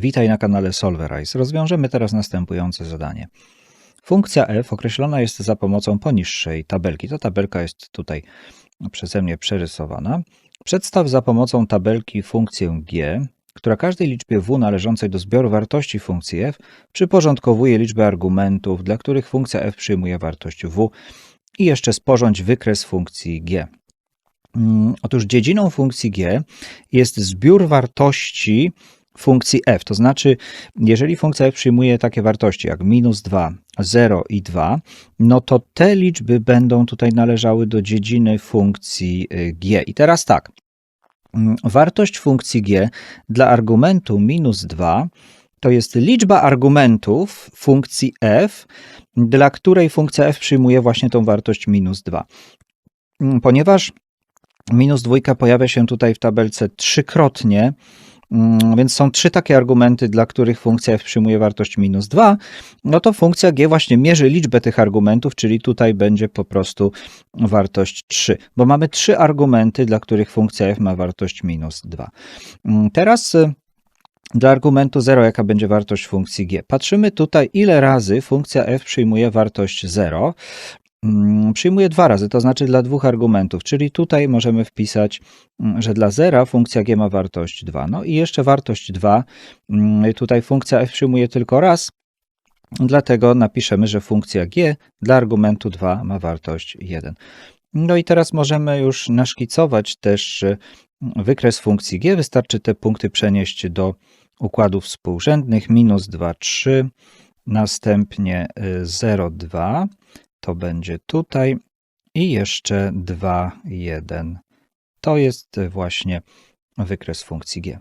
Witaj na kanale Solverize. Rozwiążemy teraz następujące zadanie. Funkcja f określona jest za pomocą poniższej tabelki. Ta tabelka jest tutaj przeze mnie przerysowana. Przedstaw za pomocą tabelki funkcję g, która każdej liczbie w należącej do zbioru wartości funkcji f przyporządkowuje liczbę argumentów, dla których funkcja f przyjmuje wartość w i jeszcze sporządź wykres funkcji g. Mm, Otóż dziedziną funkcji g jest zbiór wartości funkcji f. To znaczy, jeżeli funkcja f przyjmuje takie wartości jak minus 2, 0 i 2, no to te liczby będą tutaj należały do dziedziny funkcji y, g. I teraz tak. Mm, Wartość funkcji g dla argumentu minus 2 to jest liczba argumentów funkcji f, dla której funkcja f przyjmuje właśnie tą wartość minus 2. Mm, Ponieważ minus dwójka pojawia się tutaj w tabelce trzykrotnie, więc są trzy takie argumenty, dla których funkcja f przyjmuje wartość minus 2, no to funkcja g właśnie mierzy liczbę tych argumentów, czyli tutaj będzie po prostu wartość 3, bo mamy trzy argumenty, dla których funkcja f ma wartość minus 2. Mm, Teraz y, dla argumentu 0, jaka będzie wartość funkcji g. Patrzymy tutaj, ile razy funkcja f przyjmuje wartość 0. Mm, Przyjmuje dwa razy, to znaczy dla dwóch argumentów, czyli tutaj możemy wpisać, mm, że dla zera funkcja g ma wartość 2. No i jeszcze wartość 2, mm, tutaj funkcja f przyjmuje tylko raz, dlatego napiszemy, że funkcja g dla argumentu 2 ma wartość 1. No i teraz możemy już naszkicować też y, wykres funkcji g. Wystarczy te punkty przenieść do układów współrzędnych. Minus 2, 3, następnie y, 0, 2. To będzie tutaj i jeszcze 2, 1. To jest właśnie wykres funkcji g.